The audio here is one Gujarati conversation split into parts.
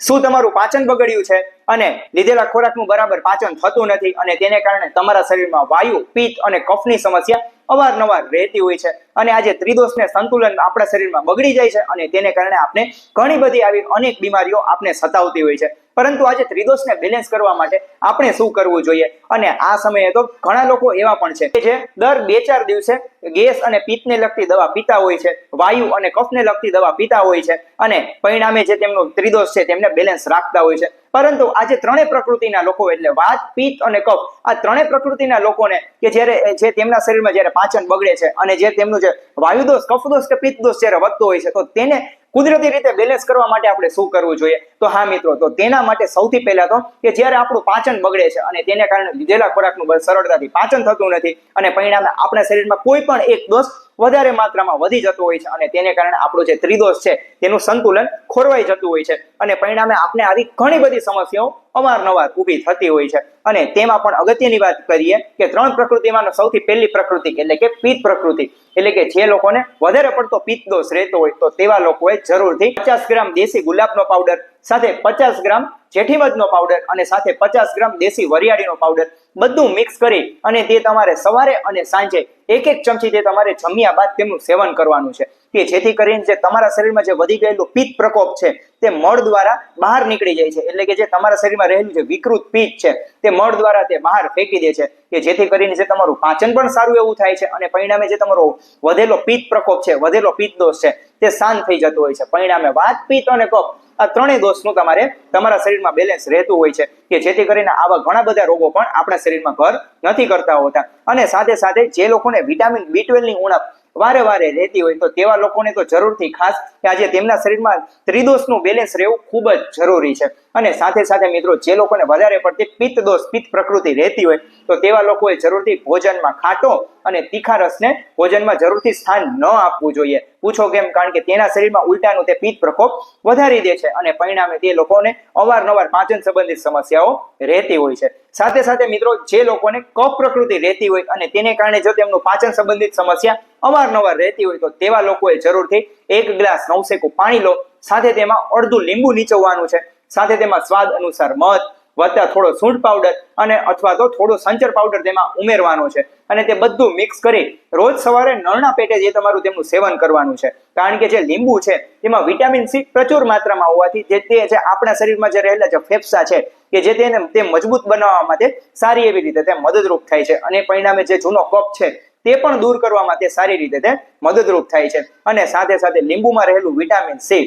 શું તમારું પાચન બગડ્યું છે? અને લીધેલા ખોરાકનું બરાબર પાચન થતું નથી અને તેને કારણે તમારા શરીરમાં વાયુ, પિત્ત અને કફની સમસ્યા અવારનવાર રહેતી હોય છે. અને આજે ત્રિદોષને સંતુલન આપણા શરીરમાં બગડી જાય છે અને તેને કારણે આપણે ઘણી બધી આવી અનેક બીમારીઓ આપણે સતાવતી હોય છે. પરંતુ આજે ત્રિદોષને બેલેન્સ કરવા માટે આપણે શું કરવું જોઈએ? અને આ સમયે તો ઘણા લોકો એવા પણ છે કે જે દર બે ચાર દિવસે ગેસ અને પિત્તને લગતી દવા પીતા હોય છે, વાયુ અને કફને લગતી દવા પીતા હોય છે અને પરિણામે જે તેમનો ત્રિદોષ છે તેમને બેલેન્સ રાખતા હોય છે. પરંતુ આજે ત્રણેય પ્રકૃતિના લોકો એટલે વાત, પિત્ત અને કફ, આ ત્રણેય પ્રકૃતિના લોકોને કે જ્યારે, જે તેમના શરીરમાં જ્યારે પાચન બગડે છે અને જે તેમનું જે વાયુદોષ, કફદોષ કે પિત્ત દોષ જ્યારે વધતો હોય છે, તો તેને કુદરતી રીતે બેલેન્સ કરવા માટે આપણે શું કરવું જોઈએ? તો હા મિત્રો, તો તેના માટે સૌથી પહેલા તો કે જ્યારે આપણું પાચન બગડે છે અને તેને કારણે લીધેલા ખોરાકનું સરળતાથી પાચન થતું નથી અને પરિણામે આપણા શરીરમાં કોઈ પણ એક દોષ વધારે માત્રામાં વધી જતો હોય છે અને તેને કારણે આપણું જે ત્રિદોષ છે તેનું સંતુલન ખોરવાઈ જતું હોય છે અને પરિણામે આપણે આવી ઘણી બધી સમસ્યાઓ અવારનવાર ઊભી થતી હોય છે. અને તેમાં પણ અગત્યની વાત કરીએ કે ત્રણ પ્રકૃતિમાં સૌથી પહેલી પ્રકૃતિ એટલે કે પિત્ત પ્રકૃતિ. એટલે કે જે લોકોને વધારે પડતો પિત્ત દોષ રહેતો હોય તો તેવા લોકોએ જરૂરથી પચાસ ગ્રામ દેશી ગુલાબનો પાવડર, સાથે પચાસ ગ્રામ જેઠીમધનો પાવડર અને સાથે પચાસ ગ્રામ દેશી વરિયાળીનો પાવડર બધું મિક્સ કરી અને તે તમારે સવારે અને સાંજે એક એક ચમચી તે તમારે જમ્યા બાદ તેમનું સેવન કરવાનું છે. કે જેથી કરીને જે તમારા શરીરમાં જે વધી ગયેલું પિત્ત પ્રકોપ છે, તે મળ દ્વારા બહાર નીકળી જાય છે. એટલે કે જે તમારા શરીરમાં રહેલું જે વિકૃત પિત્ત છે, તે મળ દ્વારા તે બહાર ફેંકી દે છે. કે જેથી કરીને જે તમારું પાચન પણ સારું એવું થાય છે અને પરિણામે જે તમારો વધેલો પિત્ત પ્રકોપ છે, વધેલો પિત્ત દોષ છે, તે શાંત થઈ જતો હોય છે. પરિણામે વાત, પિત્ત અને કફ, આ ત્રણેય દોષનું તમારે તમારા શરીરમાં બેલેન્સ રહેતું હોય છે. કે જેથી કરીને આવા ઘણા બધા રોગો પણ આપણા શરીરમાં ઘર નથી કરતા હોતા. અને સાથે સાથે જે લોકોને વિટામિન બી ની ઉણપ વારે વારે રહેતી હોય તો તેવા લોકોને તો જરૂરથી ખાસ કે આજે તેમના શરીરમાં ત્રિદોષનું બેલેન્સ રહેવું ખૂબ જ જરૂરી છે. અને સાથે સાથે મિત્રો, જે લોકોને વધારે પડતી પિત્ત દોષ પિત્ત પ્રકૃતિ રહેતી હોય તો તેવા લોકોએ જરૂરથી ભોજનમાં ખાટો અને તીખા રસને ભોજનમાં જરૂરથી સ્થાન ન આપવું જોઈએ. પૂછો કેમ? કારણ કે તેના શરીરમાં ઉલટાનું તે પિત્ત પ્રકોપ વધારી દે છે અને પરિણામે તે લોકોને અવારનવાર પાચન સંબંધિત સમસ્યાઓ રહેતી હોય છે. સાથે સાથે મિત્રો, જે લોકોને કફ પ્રકૃતિ રહેતી હોય અને તેને કારણે જો તેમનું પાચન સંબંધિત સમસ્યા અવારનવાર રહેતી હોય તો તેવા લોકોએ જરૂરથી એક ગ્લાસ નવસેકું પાણી લો. સાથે તેમાં અડધું લીંબુ નીચવવાનું છે. સાથે તેમાં સ્વાદ અનુસાર મધ વત્તા થોડો સૂંઠ પાવડર અને અથવા તો થોડો સંચર પાવડર તેમાં ઉમેરવાનો છે. અને તે બધું મિક્સ કરી રોજ સવારે નળના પેટે જે તમારું તેમનું સેવન કરવાનું છે. કારણ કે જે લીંબુ છે તેમાં વિટામિન સી પ્રચુર માત્રામાં હોવાથી જે તે છે આપણા શરીરમાં જે રહેલા જે ફેફસા છે, કે જે તેને તે મજબૂત બનાવવા માટે સારી એવી રીતે તે મદદરૂપ થાય છે. અને પરિણામે જે જૂનો કફ છે, તે પણ દૂર કરવા માટે સારી રીતે તે મદદરૂપ થાય છે. અને સાથે સાથે લીંબુમાં રહેલું વિટામિન સી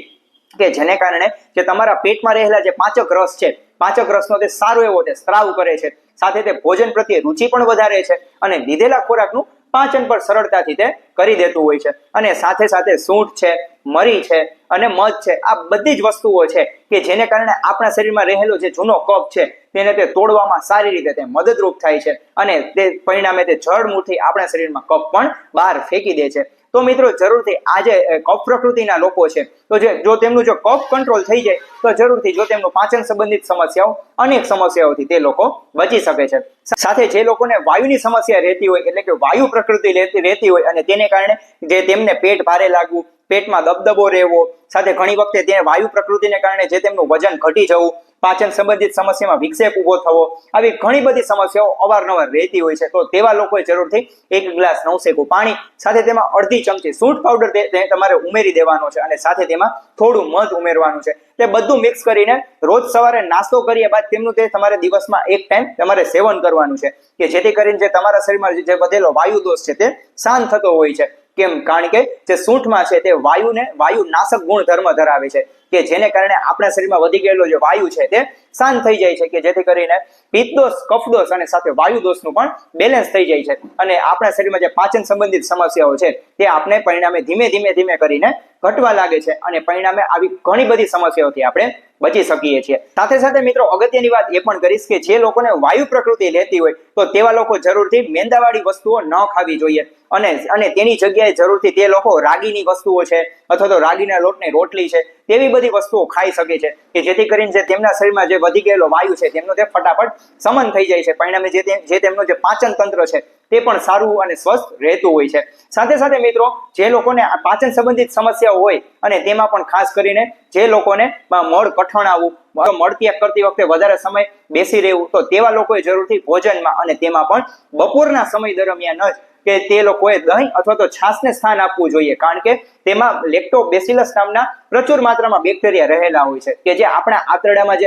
કે જેને કારણે જે તમારા પેટમાં રહેલા જે પાંચક રસ છે પાંચક રસનો તે સારો એવો તે સ્ત્રાવ કરે છે, સાથે તે ભોજન પ્રત્યે રુચિ પણ વધારે છે અને લીધેલા ખોરાકનું પાચન પર સરળતાથી તે કરી દેતું હોય છે. અને સાથે સાથે સૂંઠ છે, મરી છે અને મધ છે, આ બધી જ વસ્તુઓ છે કે જેને કારણે આપણા શરીરમાં રહેલો જે જૂનો કફ છે તેને તે તોડવામાં સારી રીતે તે મદદરૂપ થાય છે અને તે પરિણામે તે જળમૂળથી આપણા શરીરમાં કફ પણ બહાર ફેંકી દે છે. તો મિત્રો જરૂરથી આજે કફ પ્રકૃતિના લોકો છે. તો જે, જો તેમનું જો કફ કંટ્રોલ થઈ જાય, તો જરૂરથી જો તેમનું પાચન સંબંધિત સમસ્યાઓ, અનેક સમસ્યાઓથી તે લોકો બચી શકે છે. સાથે જે લોકોને વાયુની સમસ્યા રહેતી હોય, એટલે કે વાયુ પ્રકૃતિ રહેતી હોય, અને તેને કારણે જે તેમને પેટ ભારે લાગવું, પેટમાં દબદબો રહેવો, સાથે ઘણી વખતે તે વાયુ પ્રકૃતિને કારણે જે તેમનું વજન ઘટી જવું પાચન સંબંધિત સમસ્યામાં વિક્ષેપ ઊભો થવો, આવી ઘણી બધી સમસ્યાઓ અવારનવાર રહેતી હોય છે. તો તેવા લોકોએ જરૂરથી એક ગ્લાસ નવસેકું પાણી, સાથે તેમાં અડધી ચમચી સૂંઠ પાવડર તમારે ઉમેરી દેવાનો છે અને સાથે તેમાં થોડું મધ ઉમેરવાનું છે. એટલે બધું મિક્સ કરીને રોજ સવારે નાસ્તો કર્યા બાદ તેમનું તે તમારે દિવસમાં એક ટાઈમ તમારે સેવન કરવાનું છે. કે જેથી કરીને જે તમારા શરીરમાં જે વધેલો વાયુ દોષ છે તે શાંત થતો હોય છે. કેમ? કારણ કે જે સૂંઠમાં છે તે વાયુને વાયુ નાશક ગુણધર્મ ધરાવે છે કે જેને કારણે આપણા શરીરમાં વધી ગયેલો જે વાયુ છે તે શાંત થઈ જાય છે કે જેથી કરીને પિત્તદોષ, કફદોષ અને સાથે વાયુ પણ બેલેન્સ થઈ જાય છે. અને આપણા શરીરમાં જે પાચન સંબંધિત સમસ્યાઓ છે તે આપણે પરિણામે ધીમે ધીમે ધીમે કરીને ઘટવા લાગે છે અને પરિણામે આવી ઘણી બધી સમસ્યાઓથી આપણે બચી શકીએ છીએ. સાથે સાથે મિત્રો, અગત્યની વાત એ પણ કરીશ કે જે લોકોને વાયુ પ્રકૃતિ લેતી હોય તો તેવા લોકો જરૂરથી મેંદાવાળી વસ્તુઓ ન ખાવી જોઈએ. અને અને તેની જગ્યાએ જરૂરથી તે લોકો રાગીની વસ્તુઓ છે, અથવા તો રાગીના લોટની રોટલી છે, તેવી બધી વસ્તુઓ ખાઈ શકે છે, કે જેથી કરીને જે તેમના શરીરમાં જે વધી ગયેલો વાયુ છે, તેમનો તે ફટાફટ સમન થઈ જાય છે. પરિણામે જે તેમનું જે પાચન તંત્ર છે તે પણ સારું અને સ્વસ્થ રહેતું હોય છે. સાથે સાથે મિત્રો, જે લોકોને પાચન સંબંધિત સમસ્યાઓ હોય અને તેમાં પણ ખાસ કરીને જે લોકોને મળ કઠણાવવું મળ મળત્યાગ કરતી વખતે વધારે સમય બેસી રહેવું, તો તેવા લોકોએ જરૂરથી ભોજનમાં અને તેમાં પણ બપોરના સમય દરમિયાન જ કે તે લોકોએ દહીં અથવા તો છાશને સ્થાન આપવું જોઈએ. કારણ કે તેમાં લેક્ટોબેસિલસ નામના પ્રચુર માત્રામાં બેક્ટેરિયા રહેલા હોય છે કે જે આપણા આંતરડામાં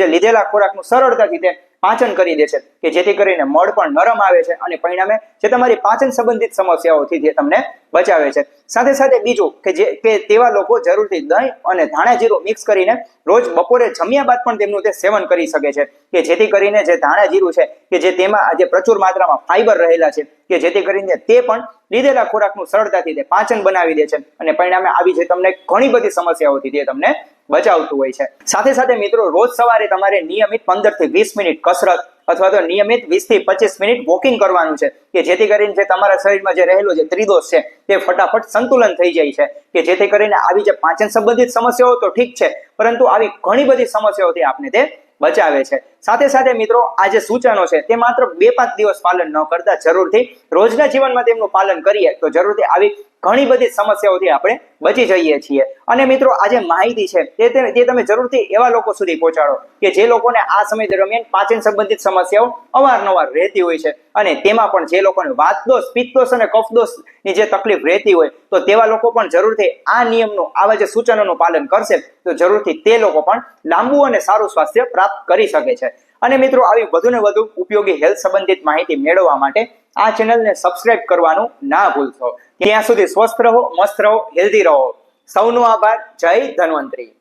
જે લીધેલા ખોરાકનું સરળતાથી તે પાચન કરી દે છે, કે જેથી કરીને મળ પણ નરમ આવે છે અને પરિણામે જે તમારી પાચન સંબંધિત સમસ્યાઓથી જે તમને બચાવે છે. સાથે સાથે બીજું કે જે, કે તેવા લોકો જરૂરથી દહીં અને ધાણા જીરું મિક્સ કરીને રોજ બપોરે જમ્યા બાદ પણ તેમનું તે સેવન કરી શકે છે. કે જેથી કરીને જે ધાણા જીરું છે, કે જે તેમાં આજે પ્રચુર માત્રામાં ફાઈબર રહેલા છે, કે જેથી કરીને તે પણ લીધેલા ખોરાકનું સરળતાથી તે પાચન બનાવી દે છે અને પરિણામે આવી જે તમને ઘણી બધી સમસ્યાઓથી તે તમને બચાવતું હોય છે. સાથે સાથે મિત્રો, રોજ સવારે તમારે નિયમિત પંદરથી વીસ મિનિટ કસરત અથવા તો નિયમિત વીસથી પચીસ મિનિટ વોકિંગ કરવાનું છે. કે જેથી કરીને જે તમારા શરીરમાં જે રહેલો જે ત્રિદોષ છે, તે ફટાફટ સંતુલન થઈ જાય છે. કે જેથી કરીને આવી જે પાચન સંબંધિત સમસ્યાઓ તો ઠીક છે, પરંતુ આવી ઘણી બધી સમસ્યાઓથી આપને તે બચાવે છે. સાથે સાથે મિત્રો, આ જે સૂચનો છે, તે માત્ર બે પાંચ દિવસ પાલન ન કરતા જરૂરથી રોજના જીવનમાં તેમનું પાલન કરીએ તો જરૂરથી આવી ઘણી બધી સમસ્યાઓથી આપણે બચી જઈએ છીએ. અને મિત્રો, આ જે માહિતી છે, તે તે તમે જરૂરથી એવા લોકો સુધી પહોંચાડો કે જે લોકોને આ સમય દરમિયાન પાચન સંબંધિત સમસ્યાઓ અવારનવાર રહેતી હોય છે. અને તેમાં પણ જે લોકોને વાતદોષ પિત્તોષ અને કફદોષની જે તકલીફ રહેતી હોય, તો તેવા લોકો પણ જરૂરથી આ નિયમનું, આવા જે સૂચનોનું પાલન કરશે તો જરૂરથી તે લોકો પણ લાંબુ અને સારું સ્વાસ્થ્ય પ્રાપ્ત કરી શકે છે. અને મિત્રો, આવી વધુ ને વધુ ઉપયોગી હેલ્થ સંબંધિત માહિતી મેળવવા માટે આ ચેનલને સબસ્ક્રાઇબ કરવાનું ના ભૂલશો. ત્યાં સુધી સ્વસ્થ રહો, મસ્ત રહો હેલ્ધી રહો. સૌનો આભાર. જય ધન્વંતરી.